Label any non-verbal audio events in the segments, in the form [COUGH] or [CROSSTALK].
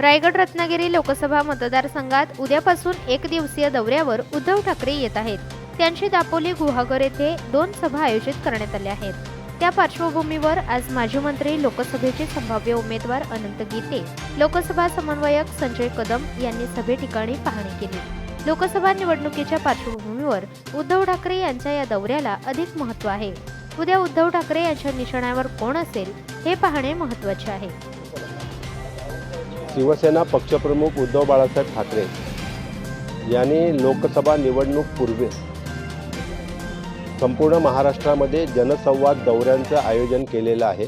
रायगड रत्नागिरी लोकसभा मतदारसंघात उद्यापासून एक दिवसीय दौऱ्यावर उद्धव ठाकरे येत आहेत. त्यांची दापोली गुहागर येथे दोन सभा आयोजित करण्यात आल्या आहेत. त्या पार्श्वभूमीवर आज माजी मंत्री लोकसभेचे संभाव्य उमेदवार अनंत गीते लोकसभा समन्वयक संजय कदम यांनी सभे ठिकाणी पाहणी केली. लोकसभा निवडणुकीच्या पार्श्वभूमीवर उद्धव ठाकरे यांच्या या दौऱ्याला अधिक महत्त्व आहे. उद्या उद्धव ठाकरे यांच्या निशाण्यावर कोण असेल हे पाहणे महत्त्वाचे आहे. शिवसेना पक्षप्रमुख उद्धव बाळासाहेब ठाकरे यांनी लोकसभा निवडणूक पूर्वी संपूर्ण महाराष्ट्रामध्ये जनसंवाद दौऱ्यांचं आयोजन केलेलं आहे.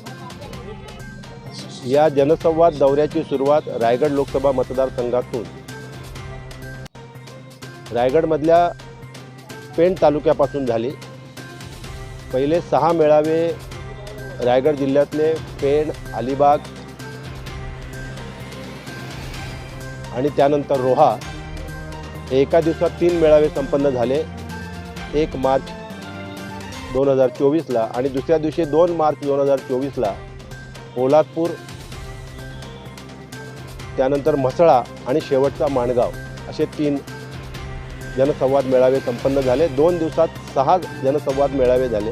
या जनसंवाद दौऱ्याची सुरुवात रायगड लोकसभा मतदारसंघातून रायगडमधल्या पेण तालुक्यापासून झाली. पहिले सहा मेळावे रायगड जिल्ह्यातले पेण अलिबाग आणि त्यानंतर रोहा. हे एका दिवसात तीन मेळावे संपन्न झाले. एक मार्च दोन हजार चोवीसला आणि दुसऱ्या दिवशी दोन मार्च दोन हजार चोवीसला पोलादपूर त्यानंतर म्हसळा आणि शेवटचा माणगाव असे तीन जनसंवाद मेळावे संपन्न झाले. दोन दिवसात सहा जनसंवाद मेळावे झाले.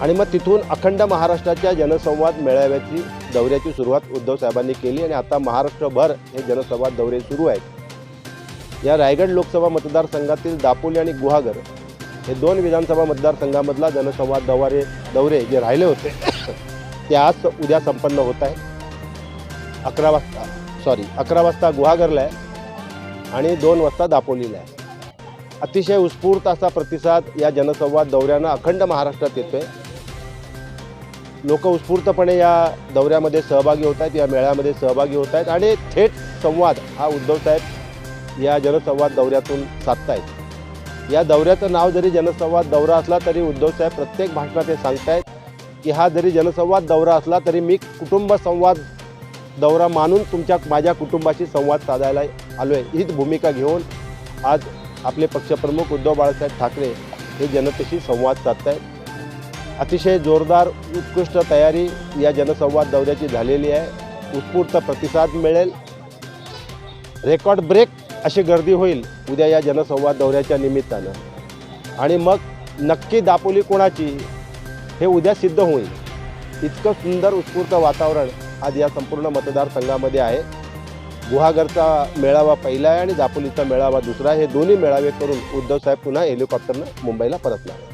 आणि मग तिथून अखंड महाराष्ट्राच्या जनसंवाद मेळाव्याची दौऱ्याची सुरुवात उद्धव साहेबांनी केली आणि आता महाराष्ट्रभर हे जनसंवाद दौरे सुरू आहेत. या रायगड लोकसभा मतदारसंघातील दापोली आणि गुहागर हे दोन विधानसभा मतदारसंघामधला जनसंवाद दौरे दौरे जे राहिले होते [COUGHS] ते आज उद्या संपन्न होत आहे अकरा वाजता सॉरी अकरा वाजता गुहागरला आहे आणि दोन वाजता दापोलीला आहे. अतिशय उत्स्फूर्त असा प्रतिसाद या जनसंवाद दौऱ्यानं अखंड महाराष्ट्रात येतोय. लोक उत्स्फूर्तपणे या दौऱ्यामध्ये सहभागी होत आहेत या मेळ्यामध्ये सहभागी होत आहेत आणि थेट संवाद हा उद्धव या जनसंवाद दौऱ्यातून साधतायत. या दौऱ्याचं नाव जरी जनसंवाद दौरा असला तरी उद्धव साहेब प्रत्येक भाषणात हे सांगतायत की हा जरी जनसंवाद दौरा असला तरी मी कुटुंब संवाद दौरा मानून तुमच्या माझ्या कुटुंबाशी संवाद साधायला आलो आहे हीच भूमिका घेऊन आज आपले पक्षप्रमुख उद्धव बाळासाहेब ठाकरे हे जनतेशी संवाद साधत आहेत अतिशय जोरदार उत्कृष्ट तयारी या जनसंवाद दौऱ्याची झालेली आहे. उत्स्फूर्त प्रतिसाद मिळेल. रेकॉर्ड ब्रेक अशी गर्दी होईल उद्या या जनसंवाद दौऱ्याच्या निमित्तानं. आणि मग नक्की दापोली कोणाची हे उद्या सिद्ध होईल. इतकं सुंदर उत्स्फूर्त वातावरण आज या संपूर्ण मतदारसंघामध्ये आहे. गुहागरचा मेळावा पहिला आहे आणि दापोलीचा मेळावा दुसरा आहे. हे दोन्ही मेळावे करून उद्धव साहेब पुन्हा हेलिकॉप्टरनं मुंबईला परतणार